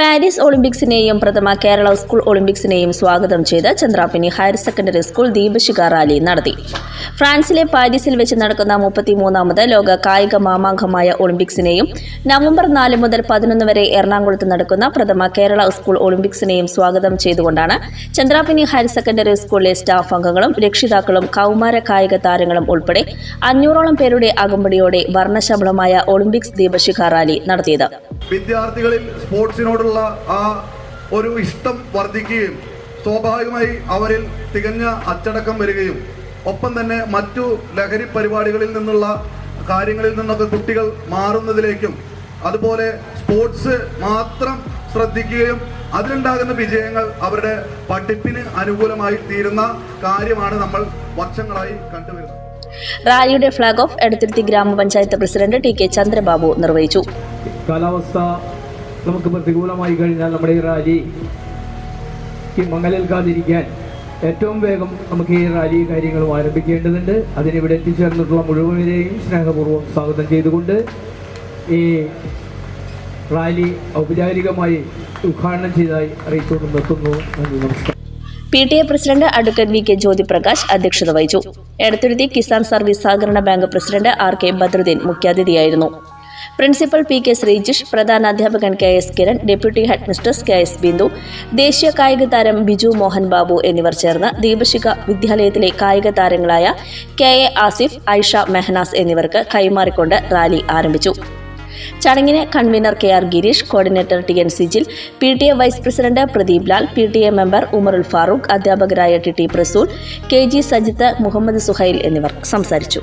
Paris ഒളിമ്പിക്സിനെയും പ്രഥമ Kerala school ഒളിമ്പിക്സിനെയും സ്വാഗതം ചെയ്ത് ചന്ദ്രാപിനി ഹയർ സെക്കൻഡറി സ്കൂൾ ദീപശിഖ റാലി നടത്തി. ഫ്രാൻസിലെ പാരീസിൽ വെച്ച് നടക്കുന്ന മുപ്പത്തിമൂന്നാമത് ലോക കായിക മാമാങ്കമായ ഒളിമ്പിക്സിനെയും നവംബർ നാല് മുതൽ പതിനൊന്ന് വരെ എറണാകുളത്ത് നടക്കുന്ന പ്രഥമ കേരള സ്കൂൾ ഒളിമ്പിക്സിനെയും സ്വാഗതം ചെയ്തുകൊണ്ടാണ് ചന്ദ്രാപിനി ഹയർ സെക്കൻഡറി സ്കൂളിലെ സ്റ്റാഫ് അംഗങ്ങളും രക്ഷിതാക്കളും കൗമാര കായിക താരങ്ങളും ഉൾപ്പെടെ അഞ്ഞൂറോളം പേരുടെ അകമ്പടിയോടെ വർണശബളമായ ഒളിമ്പിക്സ് ദീപശിഖ റാലി നടത്തിയത്. വിദ്യാർത്ഥികളിൽ സ്പോർട്സിനോടുള്ള ആ ഒരു ഇഷ്ടം വർദ്ധിക്കുകയും സ്വാഭാവികമായി അവരിൽ തികഞ്ഞ അച്ചടക്കം വരികയും ഒപ്പം തന്നെ മറ്റു ലഹരി പരിപാടികളിൽ നിന്നുള്ള കാര്യങ്ങളിൽ നിന്നൊക്കെ കുട്ടികൾ മാറുന്നതിലേക്കും അതുപോലെ സ്പോർട്സ് മാത്രം ശ്രദ്ധിക്കുകയും അതിലുണ്ടാകുന്ന വിജയങ്ങൾ അവരുടെ പഠിപ്പിന് അനുകൂലമായി തീരുന്ന കാര്യമാണ് നമ്മൾ വർഷങ്ങളായി കണ്ടുവരുന്നത്. റാലിയുടെ ഫ്ളാഗ് ഓഫ് എടത്തിരുത്തി ഗ്രാമപഞ്ചായത്ത് പ്രസിഡന്റ് ടി കെ ചന്ദ്രബാബു നിർവഹിച്ചു. കാലാവസ്ഥ നമുക്ക് പ്രതികൂലമായി കഴിഞ്ഞാൽ നമ്മുടെ ഈ റാലി മംഗലേൽക്കാതിരിക്കാൻ ഏറ്റവും വേഗം നമുക്ക് ഈ റാലി കാര്യങ്ങളും ആരംഭിക്കേണ്ടതുണ്ട്. അതിനിവിടെ എത്തിച്ചേർന്നിട്ടുള്ള മുഴുവനെയും സ്നേഹപൂർവം സ്വാഗതം ചെയ്തുകൊണ്ട് ഈ റാലി ഔപചാരികമായി ഉദ്ഘാടനം ചെയ്തതായി അറിയിച്ചുകൊണ്ട് നിർത്തുന്നു. നന്ദി നമസ്കാരം. P T A president advocate V K Jyothiprakash അധ്യക്ഷത വഹിച്ചു. എടത്തുരുത്തി കിസാൻ സർവീസ് സഹകരണ bank president R K Badruddin മുഖ്യാതിഥിയായിരുന്നു. Principal P K Sreejish പ്രധാന അധ്യാപകൻ K S Kiran deputy head K S Bindu ദേശീയ കായിക താരം ബിജു മോഹൻ ബാബു എന്നിവർ ചേർന്ന് ദീപശിഖ വിദ്യാലയത്തിലെ കായിക താരങ്ങളായ കെ എ ആസിഫ് ഐഷ മെഹനാസ് എന്നിവർക്ക് കൈമാറിക്കൊണ്ട് റാലി ആരംഭിച്ചു. ചടങ്ങിന് convener K R Gireesh coordinator T N Sijil P T A vice president Pradeep Lal P T A member Umarul Farooq അധ്യാപകരായ T T Prasool K G Sajith Muhammad Suhail എന്നിവർ സംസാരിച്ചു.